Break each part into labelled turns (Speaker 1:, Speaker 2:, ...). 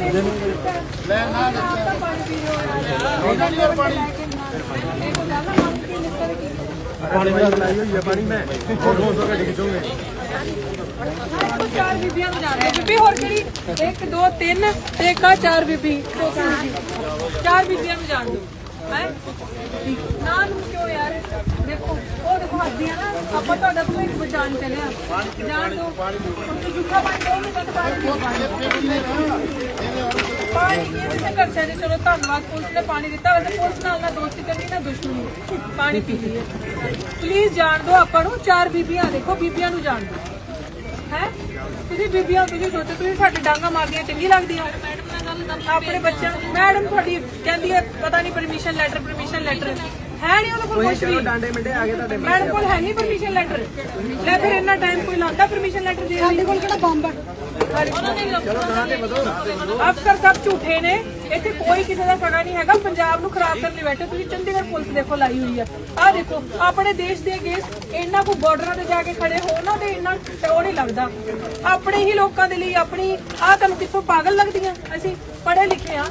Speaker 1: ਲੈ ਨਾ
Speaker 2: ਆਪਦਾ ਪਾਣੀ
Speaker 1: ਪਾਣੀ
Speaker 2: ਇਹ
Speaker 3: ਲਾਈ ਹੋਈ ਹੈ ਪਾਣੀ ਮੈਂ ਹੋਰ ਦੋ ਸੌ ਗੱਡੀ ਖਿੱਚੋਗੇ
Speaker 2: ਚਾਰ ਬੀਬੀਆਂ ਨੂੰ ਜਾਣਦੇ ਬੀਬੀ ਹੋਰ ਕਿਹੜੀ 1 2 3 ਤੇ ਇੱਕ ਚਾਰ ਬੀਬੀ ਚਾਰ ਬੀਬੀਆਂ ਨੂੰ ਜਾਣ ਦੋ ਹੈ। ਨਾ ਨੂੰ ਕਿਉਂ ਯਾਰ। ਦੇਖੋ, ਉਹ ਦੇਖੋ ਹੱਦੀਆਂ ਨਾ, ਆਪਾਂ ਤੁਹਾਡਾ ਭਵਿੱਖ ਬਚਾਉਣ ਚੱਲੇ ਆ। ਜਾਣ ਦੋ ਤੁਸੀਂ ਜੁੱਠਾ ਪਾਣੀ ਦੋ ਮਿੰਟ ਤੱਕ ਪਾਣੀ ਇਹ ਤੇ ਕਰ ਸਕਦੇ ਚਲੋ ਧੰਨਵਾਦ, ਪੁਲਿਸ ਨੇ ਪਾਣੀ ਦਿੱਤਾ। ਵੈਸੇ ਪੁਲਿਸ ਨਾਲ ਨਾ ਦੋਸਤੀ ਕਰਨੀ, ਨਾ ਦੁਸ਼ਮਣੀ ਪਾਣੀ ਪੀ ਲਈਏ। ਪਲੀਜ਼ ਜਾਣ ਦੋ ਆਪਾਂ ਨੂੰ, ਚਾਰ ਬੀਬੀਆਂ ਦੇਖੋ, ਬੀਬੀਆਂ ਨੂੰ ਜਾਣ ਦੋ ਹੈ? ਤੁਸੀਂ ਬੀਬੀਆਂ ਤੁਸੀਂ ਸੋਚੋ ਤੁਸੀਂ ਸਾਡੇ ਡਾਂਗਾ ਮਾਰਦੀਆਂ ਚੰਗੀ ਲੱਗਦੀਆਂ। ਆਪਣੇ ਬੱਚਿਆਂ ਮੈਡਮ ਤੁਹਾਡੀ ਕਹਿੰਦੀ ਹੈ ਪਤਾ ਨਹੀਂ ਪਰਮਿਸ਼ਨ ਲੈਟਰ ਪਰਮਿਸ਼ਨ ਲੈਟਰ ਹੈ ਨਹੀਂ ਉਹਦੇ ਕੋਲ ਕੁਝ ਵੀ।
Speaker 3: ਡਾਂਡੇ ਮਿੰਡੇ ਆ ਗਏ ਤੁਹਾਡੇ
Speaker 2: ਮੈਡਮ ਕੋਲ ਹੈ ਨਹੀਂ ਪਰਮਿਸ਼ਨ ਲੈਟਰ ਲੈ ਫਿਰ ਇੰਨਾ ਟਾਈਮ ਕੋਈ ਲਾਉਂਦਾ ਪਰਮਿਸ਼ਨ ਲੈਟਰ ਦੇ ਸਾਡੇ ਕੋਲ ਕਿਹੜਾ ਬੰਬ ਅਫਸਰ ਸਭ ਝੂਠੇ ਨੇ। ਇੱਥੇ ਕੋਈ ਕਿਸੇ ਦਾ ਸਗਾ ਨਹੀਂ ਹੈਗਾ। ਪੰਜਾਬ ਨੂੰ ਖਰਾਬ ਕਰਨ ਲਈ ਬੈਠੇ ਤੁਸੀਂ ਚੰਡੀਗੜ੍ਹ ਪੁਲਿਸ ਦੇਖੋ ਲਾਈ ਹੋਈ ਆ। ਆਹ ਦੇਖੋ, ਆਪਣੇ ਦੇਸ਼ ਦੇ ਅਗੇਂਸਟ ਇੰਨਾ ਕੋ ਬਾਰਡਰਾਂ ਤੇ ਜਾ ਕੇ ਖੜੇ ਹੋ, ਉਹਨਾਂ ਦੇ ਇੰਨਾ ਉਹ ਨਹੀਂ ਲੱਗਦਾ। ਆਪਣੇ ਹੀ ਲੋਕਾਂ ਦੇ ਲਈ ਆਪਣੀ, ਆਹ ਤੁਹਾਨੂੰ ਕਿੱਥੋਂ ਪਾਗਲ ਲੱਗਦੀਆਂ? ਅਸੀਂ ਪੜ੍ਹੇ ਲਿਖੇ ਆ।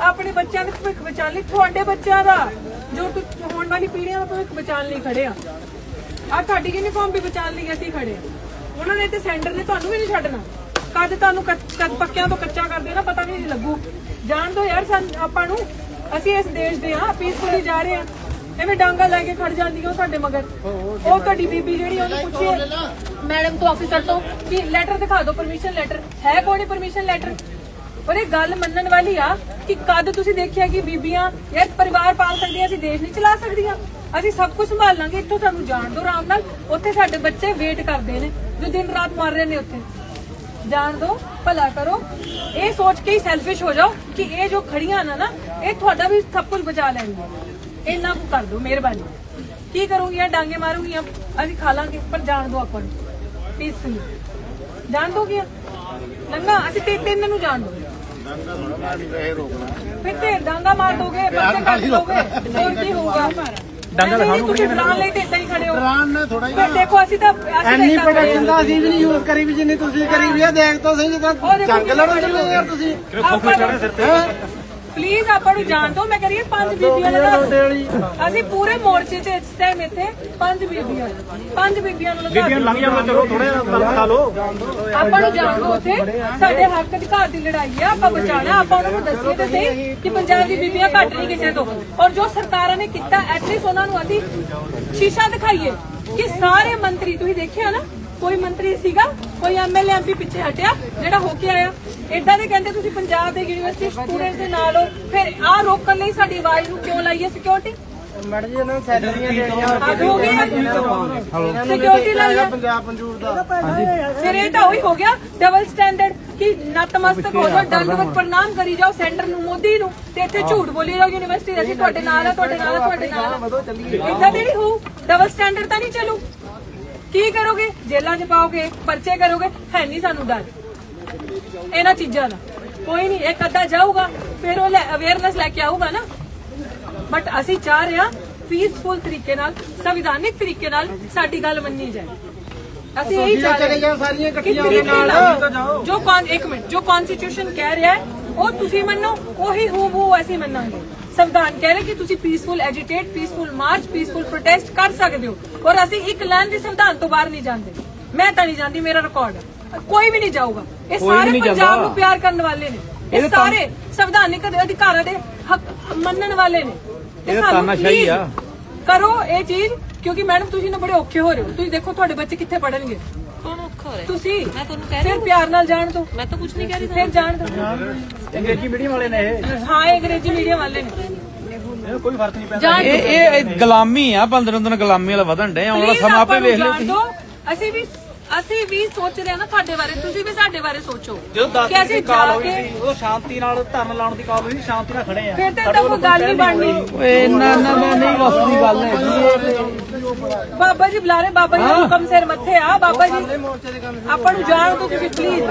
Speaker 2: ਆਪਣੇ ਬੱਚਿਆਂ ਦੇ ਭਵਿੱਖ ਬਚਾਉਣ ਲਈ, ਤੁਹਾਡੇ ਬੱਚਿਆਂ ਦਾ, ਜੋ ਤੁ- ਹੋਣ ਵਾਲੀ ਪੀੜ੍ਹੀਆਂ ਦਾ ਭਵਿੱਖ ਬਚਾਉਣ ਲਈ ਖੜੇ ਆ। ਆ ਤੁਹਾਡੀ ਯੂਨੀਫਾਰਮ ਵੀ ਬਚਾਉਣ ਲਈ ਅਸੀਂ ਖੜੇ ਆ। ਉਹਨਾਂ ਨੇ ਤੇ ਸੈਂਟਰ ਨੇ ਤੁਹਾਨੂੰ ਵੀ ਨਹੀਂ ਛੱਡਣਾ। ਕਦ ਤੁਹਾਨੂੰ ਕਦ ਪੱਕਿਆਂ ਤੋਂ ਕੱਚਾ ਕਰਦੇ ਨਾ ਪਤਾ ਨਹੀਂ ਲੱਗੂ। ਜਾਣ ਦੋ ਯਾਰ ਸਾਨੂੰ ਆਪਾਂ ਨੂੰ। ਅਸੀਂ ਇਸ ਦੇਸ਼ ਦੇ ਆ ਪੀਸਫੁਲੀ ਜਾ ਰਹੇ ਆ ਐਵੇਂ ਡਾਂਗਾ ਲੈ ਕੇ ਖੜ ਜਾਂਦੀਆਂ ਉਹ ਸਾਡੇ ਮਗਰ। ਉਹ ਤੁਹਾਡੀ ਬੀਬੀ ਜਿਹੜੀ ਉਹਨੂੰ ਪੁੱਛੀਏ। ਮੈਡਮ ਤੋਂ ਆਫੀਸਰ ਤੋਂ ਕਿ ਲੈਟਰ ਦਿਖਾ ਦਿਓ ਪਰਮਿਸ਼ਨ ਲੈਟਰ ਹੈ ਕੋਈ ਪਰਮਿਸ਼ਨ ਲੈਟਰ ਪਰ ਇਹ ਗੱਲ ਮੰਨਣ ਵਾਲੀ ਆ ਕਿ ਕਦ ਤੁਸੀਂ ਦੇਖਿਆ ਕਿ ਬੀਬੀਆਂ ਯਾਰ ਪਰਿਵਾਰ ਪਾਲ ਸਕਦੀਆਂ ਅਸੀਂ ਦੇਸ਼ ਨਹੀਂ ਚਲਾ ਸਕਦੀਆਂ। ਅਸੀਂ ਸਭ ਕੁਝ ਸੰਭਾਲ ਲਾਂਗੇ ਇੱਥੋਂ ਸਾਨੂੰ ਜਾਣ ਦਿਓ ਆਰਾਮ ਨਾਲ। ਉੱਥੇ ਸਾਡੇ ਬੱਚੇ ਵੇਟ ਕਰਦੇ ਨੇ ਜੋ ਦਿਨ ਰਾਤ ਮਰ ਰਹੇ ਨੇ ਉੱਥੇ। ਜਾਣ ਦਿਓ ਭਲਾ ਕਰੋ। ਇਹ ਸੋਚ ਕੇ ਹੀ ਸੈਲਫਿਸ਼ ਹੋ ਜਾਓ ਕਿ ਇਹ ਜੋ ਖੜੀਆਂ ਨਾ ਨਾ ਇਹ ਤੁਹਾਡਾ ਵੀ ਸਭ ਕੁਝ ਬਚਾ ਲੈਣਗੇ ਇੰਨਾ ਕੁ ਕਰ ਦਿਓ ਮਿਹਰਬਾਨੀ। ਕੀ ਕਰੂੰਗੀਆਂ? ਡਾਂਗੇ ਮਾਰੂੰਗੀਆਂ। ਅਸੀਂ ਖਾ ਲਾਂਗੇ ਪਰ ਜਾਣ ਦਿਓ ਆਪਾਂ ਨੂੰ। ਪੀਸਫੁਲੀ ਜਾਣ ਦੋਗੀਆਂ? ਲੰਗਾ ਅਸੀਂ ਤੇ ਤਿੰਨ ਨੂੰ ਜਾਣ ਦੋ ਫਿਰ ਤੇ ਡਾਂਗਾ ਮਾਰ ਦੋਗੇ ਬੱਚੇ ਕੱਟ ਦੋਗੇ। ਹੋਰ ਕੀ ਹੋਊਗਾ? ਡਾਂਗਾ ਲਗਾ ਤੁਸੀਂ ਡਰਾਉਣ ਲਈ ਤੇ ਇਦਾਂ ਹੀ ਖੜੇ ਹੋ।
Speaker 1: ਰਾਨ ਨੇ ਥੋੜਾ
Speaker 2: ਫਿਰ ਦੇਖੋ ਅਸੀਂ ਤਾਂ ਅਸੀਂ ਤਾਂ
Speaker 3: ਐਨੀ ਪ੍ਰੋਡਕਸ਼ਨ ਦਾ ਅਸੀਂ ਵੀ ਨਹੀਂ ਯੂਜ਼ ਕਰੀ ਵੀ ਜਿੰਨੀ ਤੁਸੀਂ ਕਰੀ ਵੀ ਆ ਦੇਖ ਤਾਂ ਸਹੀ ਜਿੱਦਾਂ ਜੰਗ ਲੜਨ ਚੱਲੇ ਯਾਰ ਤੁਸੀਂ।
Speaker 2: ਪਲੀਜ਼ ਆਪਾਂ ਨੂੰ ਜਾਣ ਦਿਓ। ਮੈਂ ਕਰੀਏ ਪੰਜ ਬੀਬੀਆਂ ਲਗਾ ਦਿਓ। ਅਸੀਂ ਪੂਰੇ ਮੋਰਚੇ 'ਚ ਇਸ ਟਾਈਮ ਇੱਥੇ ਪੰਜ ਬੀਬੀਆਂ ਪੰਜ ਬੀਬੀਆਂ ਨੂੰ ਲਗਾ ਦਿਓ।
Speaker 3: ਲੰਘ ਜਾਂਦਾ ਚਲੋ ਥੋੜਾ ਜਿਹਾ ਖਾ ਲਓ।
Speaker 2: ਆਪਾਂ ਨੂੰ ਜਾਣ ਦਿਓ ਉੱਥੇ। ਸਾਡੇ ਹੱਕ ਅਧਿਕਾਰ ਦੀ ਲੜਾਈ ਹੈ ਆਪਾਂ ਬਚਾਣਾ ਆਪਾਂ ਉਹਨਾਂ ਨੂੰ ਦੱਸੀਏ ਤੇ ਸਹੀ ਕਿ ਪੰਜਾਬ ਦੀ ਬੀਬੀਆਂ ਘੱਟ ਨਹੀਂ ਕਿਸੇ ਤੋਂ। ਔਰ ਜੋ ਸਰਕਾਰਾਂ ਨੇ ਕੀਤਾ ਐਟਲੀਸਟ ਉਹਨਾਂ ਨੂੰ ਅਸੀਂ ਸ਼ੀਸ਼ਾ ਦਿਖਾਈਏ ਕਿ ਸਾਰੇ ਮੰਤਰੀ ਤੁਸੀਂ ਦੇਖਿਆ ਨਾ ਕੋਈ ਮੰਤਰੀ ਸੀਗਾ ਕੋਈ ਐਮਐਲਏ ਐਮਪੀ ਪਿੱਛੇ ਹਟਿਆ ਜਿਹੜਾ ਹੋ ਕੇ ਆਇਆ। ਏਦਾਂ ਦੇ ਕਹਿੰਦੇ ਤੁਸੀਂ ਪੰਜਾਬ ਦੇ ਯੂਨੀਵਰਸਿਟੀ ਸਟੂਡੈਂਟਸ ਦੇ ਨਾਲ ਹੋ ਫਿਰ ਆਹ ਰੋਕਣ ਲਈ ਸਾਡੀ ਆਵਾਜ਼ ਨੂੰ ਕਿਉਂ ਲਾਈਏ ਸਿਕਿਉਰਿਟੀ
Speaker 3: ਮੈਡਮ ਜੀ ਇਹਨਾਂ ਨੂੰ ਸੈਲਰੀਆਂ ਦੇਣੀਆਂ
Speaker 2: ਸਿਕਿਉਰਿਟੀ ਲਾਈ ਆ।
Speaker 3: ਪੰਜਾਬ ਪੰਜੂਰ ਦਾ।
Speaker 2: ਫਿਰ ਇਹ ਤਾਂ ਉਹੀ ਹੋ ਗਿਆ ਡਬਲ ਸਟੈਂਡਰਡ ਕਿ ਨਤਮਸਤਕ ਹੋ ਜਾਓ ਦੰਡਵਤ ਪ੍ਰਣਾਮ ਕਰੀ ਜਾਓ ਸੈਂਟਰ ਨੂੰ ਮੋਦੀ ਨੂੰ ਤੇ ਇੱਥੇ ਝੂਠ ਬੋਲੀ ਜਾਓ ਯੂਨੀਵਰਸਿਟੀ ਦੇ, ਅਸੀਂ ਤੁਹਾਡੇ ਨਾਲ ਆ ਤੁਹਾਡੇ ਨਾਲ ਆ ਤੁਹਾਡੇ ਨਾਲ ਆ। ਇਦਾਂ ਦੇ ਨਹੀਂ ਹੋਊ। ਡਬਲ ਸਟੈਂਡਰਡ ਤਾਂ ਨਹੀਂ ਚੱਲੂ। ਕੀ ਕਰੋਗੇ? ਜੇਲਾਂ 'ਚ ਪਾਓਗੇ ਪਰਚੇ ਕਰੋਗੇ ਹੈ ਨਹੀਂ ਸਾਨੂੰ ਡਰ। ਇਹਨਾਂ ਚੀਜ਼ਾਂ ਦਾ। ਕੋਈ ਨਹੀਂ ਇੱਕ ਅੱਧਾ ਜਾਊਗਾ ਫਿਰ ਉਹ ਅਵੇਅਰਨੈਸ ਲੈ ਕੇ ਆਊਗਾ ਨਾ। ਬਟ ਅਸੀਂ ਚਾਹ ਰਹੇ ਹਾਂ ਪੀਸਫੁਲ ਤਰੀਕੇ ਨਾਲ ਸੰਵਿਧਾਨਿਕ ਤਰੀਕੇ ਨਾਲ ਸਾਡੀ ਗੱਲ ਮੰਨੀ ਜਾਏ। ਅਸੀਂ ਇਹੀ ਚਾਹ ਰਹੇ ਹਾਂ
Speaker 3: ਜਾ ਸਾਰੀਆਂ
Speaker 2: ਕਿ
Speaker 3: ਇਕੱਠੀਆਂ
Speaker 2: ਤਰੀਕੇ
Speaker 3: ਨਾਲ।
Speaker 2: ਨਾਲ ਜੋ ਕੌਨ ਇੱਕ ਮਿੰਟ ਜੋ ਕਨਸਟੀਟਿਊਸ਼ਨ ਕਹਿ ਰਿਹਾ ਹੈ ਉਹ ਤੁਸੀਂ ਮੰਨੋ ਉਹੀ ਹੂ ਹੂ ਅਸੀਂ ਮੰਨਾਂਗੇ। ਸੰਵਿਧਾਨ ਕਹਿ ਰਿਹਾ ਕਿ ਤੁਸੀਂ peaceful agitate peaceful march peaceful protest ਕਰ ਸਕਦੇ ਹੋ। ਔਰ ਅਸੀਂ ਇੱਕ ਲਾਈਨ ਵੀ ਸੰਵਿਧਾਨ ਤੋਂ ਬਾਹਰ ਨਹੀਂ ਜਾਂਦੇ। ਮੈਂ ਤਾਂ ਨਹੀਂ ਜਾਂਦੀ ਮੇਰਾ ਰਿਕਾਰਡ ਹੈ। ਕੋਈ ਵੀ ਨਹੀਂ ਜਾਊਗਾ। ਇਹ ਸਾਰੇ ਪੰਜਾਬ ਨੂੰ ਪਿਆਰ ਕਰਨ ਵਾਲੇ ਨੇ। ਇਹ ਸਾਰੇ ਸੰਵਿਧਾਨਿਕ ਅਧਿਕਾਰਾਂ ਦੇ ਹੱਕ ਮੰਨਣ ਵਾਲੇ ਨੇ। ਇਹ ਤਾਨਾਸ਼ਾਹੀ ਆ। ਕਰੋ ਇਹ ਚੀਜ਼ ਕਿਉਂਕਿ ਮੈਡਮ ਤੁਸੀਂ ਨਾ ਬੜੇ ਔਖੇ ਹੋ ਰਹੇ ਹੋ। ਤੁਸੀਂ ਦੇਖੋ ਤੁਹਾਡੇ ਬੱਚੇ ਕਿੱਥੇ ਪੜਨਗੇ
Speaker 4: ਕੌਣ ਔਖਾ ਹੋ ਰਿਹਾ?
Speaker 2: ਤੁਸੀਂ
Speaker 4: ਮੈਂ ਤੁਹਾਨੂੰ ਕਹਿ ਰਹੀ
Speaker 2: ਫਿਰ ਪਿਆਰ ਨਾਲ ਜਾਣ ਦੋ
Speaker 4: ਮੈਂ ਤਾਂ ਕੁਝ ਨਹੀਂ ਕਹਿ ਰਹੀ
Speaker 2: ਫਿਰ ਜਾਣ ਦੋ
Speaker 3: ਅੰਗਰੇਜ਼ੀ ਮੀਡੀਅਮ ਵਾਲੇ ਨੇ ਇਹ।
Speaker 2: ਹਾਂ ਇਹ ਅੰਗਰੇਜ਼ੀ ਮੀਡੀਅਮ ਵਾਲੇ ਨੇ।
Speaker 3: ਇਹਨੂੰ ਕੋਈ ਫ਼ਰਕ ਨਹੀਂ ਪੈਂਦਾ।
Speaker 2: ਜਾਣ
Speaker 5: ਇਹ ਇਹ ਇਹ ਗੁਲਾਮੀ ਆ 15 ਦਿਨ ਗੁਲਾਮੀ ਵਾਲਾ ਵਧਣ ਡੇ ਆਉਣ ਵਾਲਾ
Speaker 2: Please
Speaker 5: ਸਮਾਂ ਆਪੇ
Speaker 2: ਆਪਾਂ ਨੂੰ
Speaker 5: ਵੇਖ ਲਿਓ
Speaker 2: ਜਾਣ
Speaker 5: ਤੁਸੀਂ।
Speaker 2: ਦਿਓ। ਅਸੀਂ ਵੀ ਅਸੀਂ ਵੀ ਸੋਚ ਰਹੇ ਹਾਂ ਨਾ ਤੁਹਾਡੇ ਬਾਰੇ ਤੁਸੀਂ ਵੀ ਸਾਡੇ ਬਾਰੇ ਸੋਚੋ
Speaker 3: ਜਦੋਂ 10
Speaker 2: ਕਿ ਅਸੀਂ
Speaker 3: ਦੀ ਕਾਲ ਹੋਈ ਸੀ ਉਦੋਂ ਸ਼ਾਂਤੀ ਨਾਲ ਧਰਨ ਲਾਉਣ ਦੀ ਕਾਲ ਹੋਈ ਸੀ ਸ਼ਾਂਤੀ ਨਾਲ ਖੜੇ ਆ।
Speaker 2: ਫਿਰ ਤਾਂ ਕੋਈ ਗੱਲ ਨਹੀਂ ਬਣਨੀ।
Speaker 5: ਓਏ ਨਾ ਨਾ ਨਾ ਨਹੀਂ ਵਸਦੀ ਗੱਲ ਹੈ
Speaker 2: ਬਾਬਾ ਜੀ ਬੁਲਾ ਰਹੇ ਬਾਬਾ ਜੀ ਦਾ ਹੁਕਮ ਸਿਰ ਮੱਥੇ ਆ ਬਾਬਾ ਜੀ ਆਪਾਂ ਨੂੰ ਜਾਣ ਦਿਓ ਤੁਸੀਂ ਪਲੀਜ਼